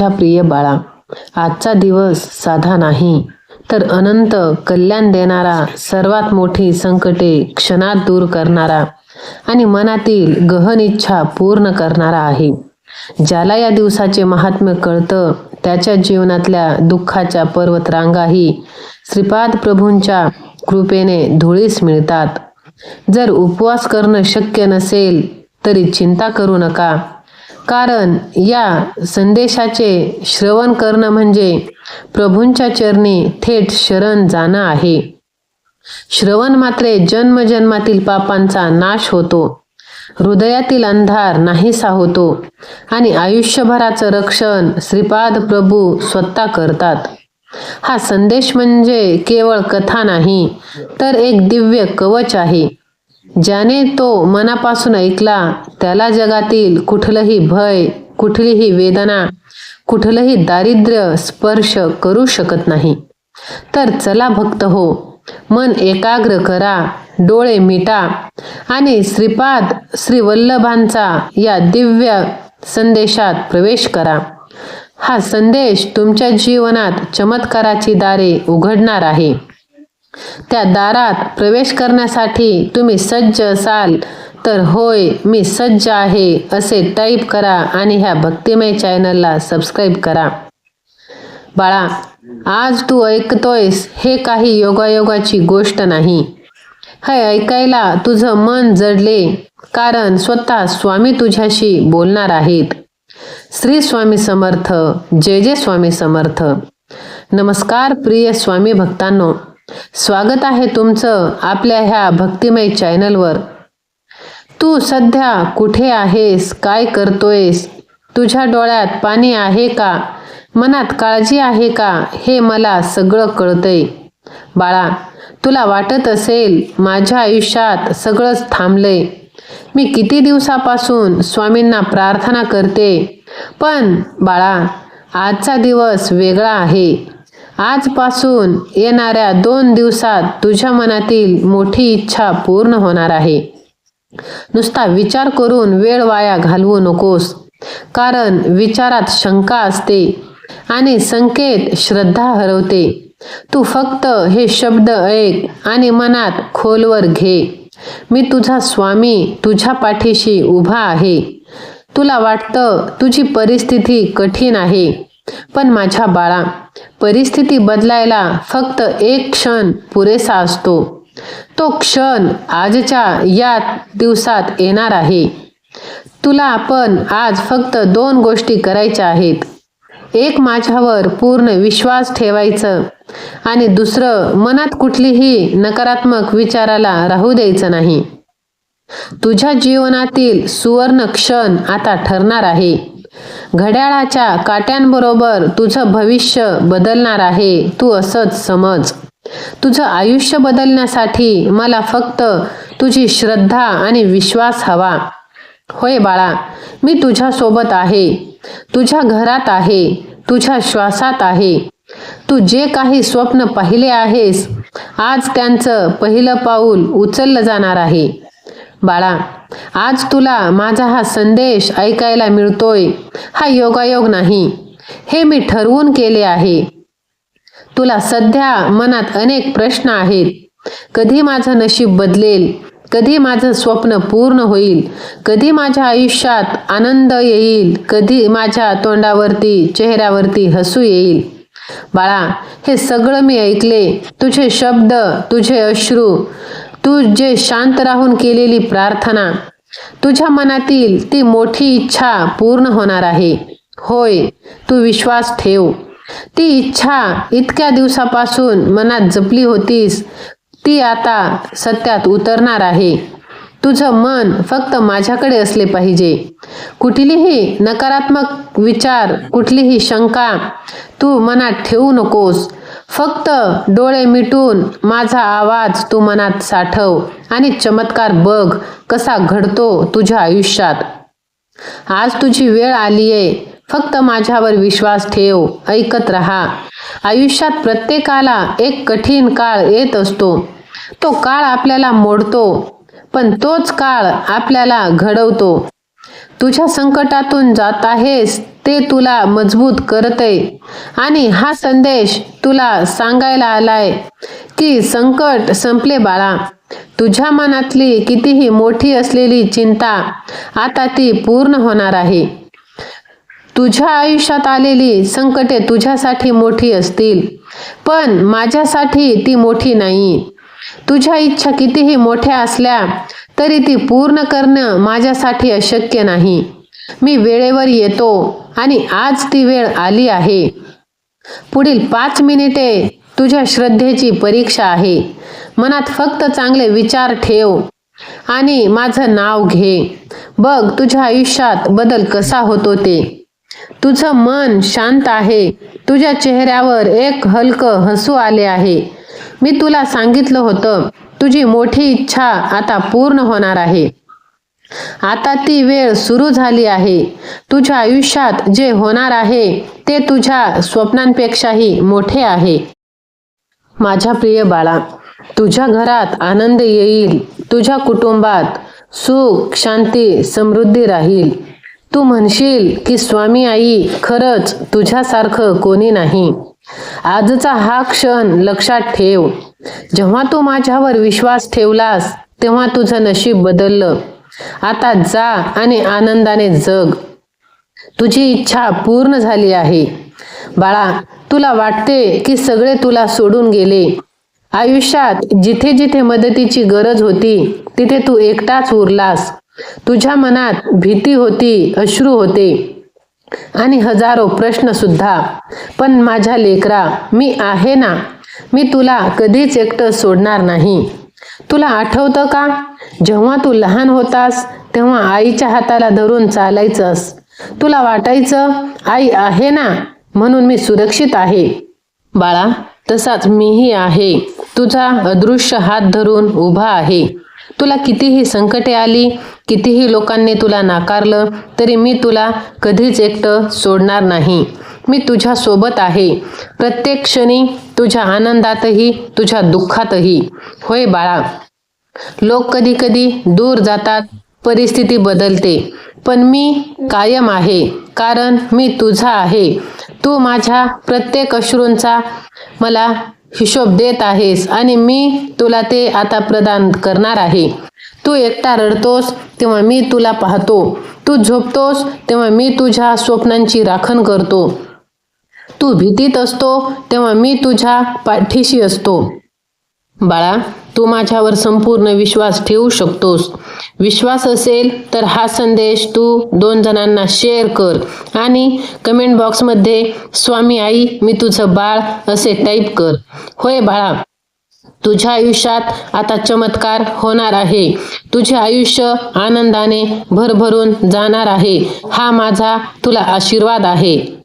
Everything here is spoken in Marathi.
माझ्या प्रिय बाळा आजचा दिवस साधा नाही. तर अनंत कल्याण देणारा सर्वात मोठी संकटे क्षणात दूर करणारा आणि मनातील गहन इच्छा पूर्ण करणारा आहे. ज्याला या दिवसाचे महात्म्य कळतं त्याच्या जीवनातल्या दुःखाच्या पर्वतरांगाही श्रीपाद प्रभूंच्या कृपेने धुळीस मिळतात. जर उपवास करणं शक्य नसेल तरी चिंता करू नका. कारण या संदेशाचे श्रवण करणं म्हणजे प्रभूंच्या चरणी थेट शरण जाणं आहे. श्रवण मात्रे जन्मजन्मातील पापांचा नाश होतो. हृदयातील अंधार नाहीसा होतो आणि आयुष्यभराचं रक्षण श्रीपाद प्रभू स्वतः करतात. हा संदेश म्हणजे केवळ कथा नाही तर एक दिव्य कवच आहे. ज्याने तो मनापासून ऐकला त्याला जगातील कुठलंही भय कुठलीही वेदना कुठलंही दारिद्र्य स्पर्श करू शकत नाही. तर चला भक्त हो मन एकाग्र करा डोळे मिटा आणि श्रीपाद श्री वल्लभांचा या दिव्य संदेशात प्रवेश करा. हा संदेश तुमच्या जीवनात चमत्काराची दारे उघडणार आहे. त्या दारात प्रवेश करण्यासाठी तुम्ही सज्ज असाल तर होय मी सज्ज आहे असे टाईप करा आणि ह्या भक्तिमय चॅनलला सबस्क्राईब करा. बाळा आज तू ऐकतोयस हे काही योगायोगाची गोष्ट नाही. हे ऐकायला तुझं मन जडले कारण स्वतः स्वामी तुझ्याशी बोलणार आहेत. श्री स्वामी समर्थ जय जय स्वामी समर्थ. नमस्कार प्रिय स्वामी भक्तांनो. स्वागत आहे तुमचं आपल्या ह्या भक्तिमय चॅनलवर. तू सध्या कुठे आहेस? काय करतोयस? तुझ्या डोळ्यात पाणी आहे का? मनात काळजी आहे का? हे मला सगळं कळतंय. बाळा तुला वाटत असेल माझ्या आयुष्यात सगळंच थांबलंय. मी किती दिवसापासून स्वामींना प्रार्थना करते. पण बाळा आजचा दिवस वेगळा आहे. आजपासून येणाऱ्या दोन दिवसात तुझ्या मनातील मोठी इच्छा पूर्ण होणार आहे. नुसता विचार करून वेळ वाया घालवू नकोस. कारण विचारात शंका असते आणि संकेत श्रद्धा हरवते. तू फक्त हे शब्द ऐक आणि मनात खोलवर घे. मी तुझा स्वामी तुझ्या पाठीशी उभा आहे. तुला वाटतं तुझी परिस्थिती कठीण आहे. पण माझ्या बाळा परिस्थिती बदलायला फक्त एक क्षण पुरेसा असतो. तो क्षण आजच्या या दिवसात येणार आहे. तुला पण आज फक्त दोन गोष्टी करायच्या आहेत. एक माझ्यावर पूर्ण विश्वास ठेवायचं आणि दुसरं मनात कुठलीही नकारात्मक विचाराला राहू द्यायचं नाही. तुझ्या जीवनातील सुवर्ण क्षण आता ठरणार आहे. घड्याळाच्या काट्यांबरोबर तुझं भविष्य बदलणार आहे. तू असंच समज. तुझं आयुष्य बदलण्यासाठी मला फक्त तुझी श्रद्धा आणि विश्वास हवा. होय बाळा मी तुझ्या सोबत आहे. तुझ्या घरात आहे. तुझ्या श्वासात आहे. तू जे काही स्वप्न पाहिले आहेस आज त्यांचं पहिलं पाऊल उचललं जाणार आहे. बाळा आज तुला माझा हा संदेश ऐकायला मिळतोय. हा योगायोग नाही. हे मी ठरवून केले आहे. तुला सध्या मनात अनेक प्रश्न आहेत. कधी माझं नशीब बदलेल? कधी माझं स्वप्न पूर्ण होईल? कधी माझ्या आयुष्यात आनंद येईल? कधी माझ्या तोंडावरती चेहऱ्यावरती हसू येईल? बाळा हे सगळं मी ऐकले. तुझे शब्द तुझे अश्रू तू जे शांत राहून केलेली प्रार्थना तुझ्या मनातील ती मोठी इच्छा पूर्ण होणार आहे. होय तू विश्वास ठेव. ती इच्छा इतक्या दिवसापासून मनात जपली होतीस ती आता सत्यात उतरणार आहे. तुझं मन फक्त माझ्याकडे असले पाहिजे. कुठलीही नकारात्मक विचार कुठलीही शंका तू मनात ठेवू नकोस. फक्त डोळे मिटून माझा आवाज तू मनात साठव आणि चमत्कार बघ कसा घडतो तुझ्या आयुष्यात. आज तुझी वेळ आलीये. फक्त माझ्यावर विश्वास ठेव ऐकत राहा. आयुष्यात प्रत्येकाला एक कठीण काळ येत असतो. तो काळ आपल्याला मोडतो पण तोच काळ आपल्याला घडवतो. तुझ्या संकटातून जात आहेस ते तुला मजबूत करते आणि हा संदेश तुला सांगायला आलाय की संकट संपले बाळा. तुझ्या मनातली कितीही मोठी असलेली चिंता आता ती पूर्ण होणार आहे. तुझ्या आयुष्यात आलेली संकटे तुझ्यासाठी मोठी असतील पण माझ्यासाठी ती मोठी नाही. तुझ्या इच्छा कितीही मोठ्या असल्या तरी ती पूर्ण करणं माझ्यासाठी अशक्य नाही. मी वेळेवर येतो आणि आज ती वेळ आली आहे. पुढील पाच मिनिटे तुझ्या श्रद्धेची परीक्षा आहे. मनात फक्त चांगले विचार ठेव आणि माझं नाव घे. बघ तुझ्या आयुष्यात बदल कसा होतो ते. तुझं मन शांत आहे. तुझ्या चेहऱ्यावर एक हलकं हसू आले आहे. मी तुला सांगितलं होतं तुझी मोठी इच्छा आता पूर्ण होणार आहे. आता ती वेळ सुरू झाली आहे. तुझ्या आयुष्यात जे होणार आहे ते तुझ्या स्वप्नांपेक्षाही मोठे आहे. माझ्या प्रिय बाळा तुझ्या घरात आनंद येईल. तुझ्या कुटुंबात सुख शांती समृद्धी राहील. तू म्हणशील की स्वामी आई खरंच तुझ्यासारखं कोणी नाही. आजचा हा क्षण लक्षात ठेव. जेव्हा तू माझ्यावर विश्वास ठेवलास तेव्हा तुझं नशीब बदललं. आता जा आणि आनंदाने जग. तुझी इच्छा पूर्ण झाली आहे. बाळा तुला वाटते की सगळे तुला सोडून गेले. आयुष्यात जिथे जिथे मदतीची गरज होती तिथे तू एकटाच उरलास. तुझ्या मनात भीती होती अश्रू होते. आणि हजारो प्रश्न सुद्धा पण माझ्या लेकरा मी आहे ना? मी तुला कधीच एकटं सोडणार नाही. तुला आठवतं का? जेव्हा तू लहान होतास तेव्हा आईच्या हाताला धरून चालायचंस. तुला वाटायचं आई आहे ना? म्हणून मी सुरक्षित आहे. बाळा तसाच मीही आहे. तुझा अदृश्य हात धरून उभा आहे. तुला कितीही संकटे आली कितीही लोकांनी तुला नाकारलं तरी मी तुला कधीच एकटं सोडणार नाही. मी तुझ्या सोबत आहे. प्रत्येक क्षणी तुझ्या आनंदातही तुझ्या दुःखातही. होय बाळा. लोक कधी कधी दूर जातात परिस्थिती बदलते. पण मी कायम आहे कारण मी तुझा आहे. तू माझ्या प्रत्येक अश्रूंचा मला हिशोब देत आहेस आणि मी तुला ते आता प्रदान करणार आहे. तू एकटा रडतोस तेव्हा मी तुला पाहतो. तू झोपतोस तेव्हा मी तुझ्या स्वप्नांची राखण करतो. तू भीतीत असतो तेव्हा मी तुझ्या पाठीशी असतो. बाळा तू माझ्यावर संपूर्ण विश्वास ठेवू शकतोस. विश्वास असेल तर हा संदेश तू दोन जणांना शेअर कर आणि कमेंट बॉक्समध्ये स्वामी आई मी तुझं बाळ असे टाईप कर. होय बाळा तुझ्या आयुष्यात आता चमत्कार होणार आहे. तुझे आयुष्य आनंदाने भरभरून जाणार आहे. हा माझा तुला आशीर्वाद आहे.